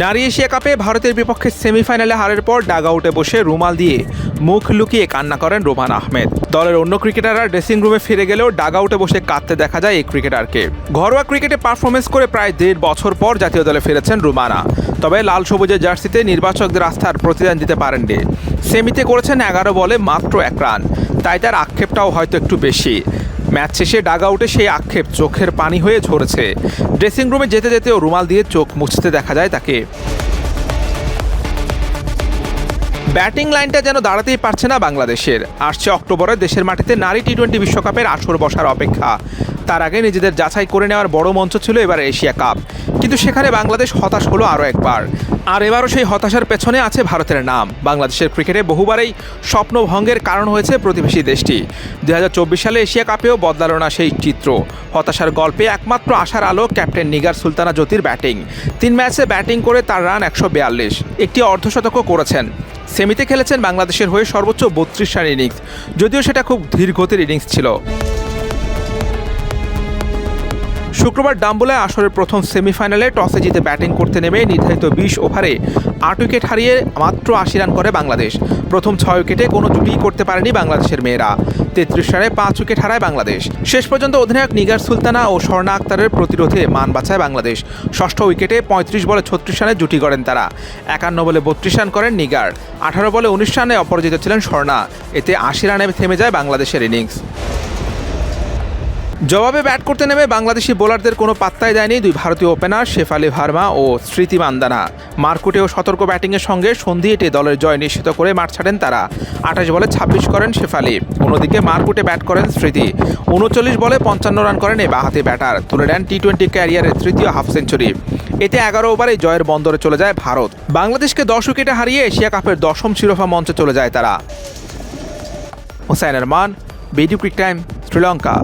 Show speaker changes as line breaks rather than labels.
নারী এশিয়া কাপে ভারতের বিপক্ষে সেমিফাইনালে হারের পর ডাগ আউটে বসে রুমাল দিয়ে মুখ লুকিয়ে কান্না করেন রোমান আহমেদ। দলের অন্য ক্রিকেটাররা ড্রেসিং রুমে ফিরে গেলেও ডাগ আউটে বসে কাঁদতে দেখা যায় এই ক্রিকেটারকে। ঘরোয়া ক্রিকেটে পারফরমেন্স করে প্রায় দেড় বছর পর জাতীয় দলে ফিরেছেন রুমানা। তবে লাল সবুজের জার্সিতে নির্বাচকদের আস্থার প্রতিদান দিতে পারেননি। সেমিতে করেছেন এগারো বলে মাত্র এক রান। তাই তার আক্ষেপটাও হয়তো একটু বেশি। ম্যাচ শেষে ডাগ আউটে সেই আক্ষেপ চোখের পানি হয়ে ঝরেছে। ড্রেসিং রুমে যেতে যেতেও রুমাল দিয়ে চোখ মুছতে দেখা যায় তাকে। ব্যাটিং লাইনটা যেন দাঁড়াতেই পারছে না বাংলাদেশের। আসছে অক্টোবরে দেশের মাটিতে নারী টি টোয়েন্টি বিশ্বকাপের আসর বসার অপেক্ষা। তার আগে নিজেদের যাচাই করে নেওয়ার বড় মঞ্চ ছিল এবার এশিয়া কাপ। কিন্তু সেখানে বাংলাদেশ হতাশ হলো আরও একবার। আর এবারও সেই হতাশার পেছনে আছে ভারতের নাম। বাংলাদেশের ক্রিকেটে বহুবারেই স্বপ্নভঙ্গের কারণ হয়েছে প্রতিবেশী দেশটি। দু হাজার চব্বিশ সালে এশিয়া কাপেও বদলালো না সেই চিত্র। হতাশার গল্পে একমাত্র আশার আলো ক্যাপ্টেন নিগার সুলতানা জ্যোতির ব্যাটিং। তিন ম্যাচে ব্যাটিং করে তার রান একশো বিয়াল্লিশ। একটি অর্ধশতকও করেছেন। সেমিতে খেলেছেন বাংলাদেশের হয়ে সর্বোচ্চ বত্রিশ রান ইনিংস যদিও সেটা খুব ধীরগতির ইনিংস ছিল। শুক্রবার ডাম্বুলায় আসরের প্রথম সেমিফাইনালে টসে জিতে ব্যাটিং করতে নেমে নির্ধারিত বিশ ওভারে আট উইকেট হারিয়ে মাত্র আশি রান করে বাংলাদেশ। প্রথম ছয় উইকেটে কোনো জুটিই করতে পারেনি বাংলাদেশের মেয়েরা। তেত্রিশ রানে পাঁচ উইকেট হারায় বাংলাদেশ। শেষ পর্যন্ত অধিনায়ক নিগার সুলতানা ও স্বর্ণা আক্তারের প্রতিরোধে মান বাঁচায় বাংলাদেশ। ষষ্ঠ উইকেটে পঁয়ত্রিশ বলে ছত্রিশ রানে জুটি করেন তারা। একান্ন বলে বত্রিশ রান করেন নিগার। আঠারো বলে উনিশ রানে অপরাজিত ছিলেন স্বর্ণা। এতে আশি রানে থেমে যায় বাংলাদেশের ইনিংস। জবাবে ব্যাট করতে নেমে বাংলাদেশি বোলারদের কোনো পাত্তাই দেয়নি দুই ভারতীয় ওপেনার শেফালি ভার্মা ও স্মৃতি মান্দানা। মারকুটেও সতর্ক ব্যাটিংয়ের সঙ্গে সন্ধি এটে দলের জয় নিশ্চিত করে মাঠ ছাড়েন তারা। আঠাশ বলে ছাব্বিশ করেন শেফালি অন্যদিকে মারকুটে ব্যাট করেন স্মৃতি। উনচল্লিশ বলে পঞ্চান্ন রান করেন এই বাহাতি ব্যাটার। তুলে নেন টি টোয়েন্টি ক্যারিয়ারের তৃতীয় হাফ সেঞ্চুরি। এতে এগারো ওভারে জয়ের বন্দরে চলে যায় ভারত। বাংলাদেশকে দশ উইকেটে হারিয়ে এশিয়া কাপের দশম শিরোপা মঞ্চে চলে যায় তারা। Hossain Rahman BD cric time, Sri Lanka.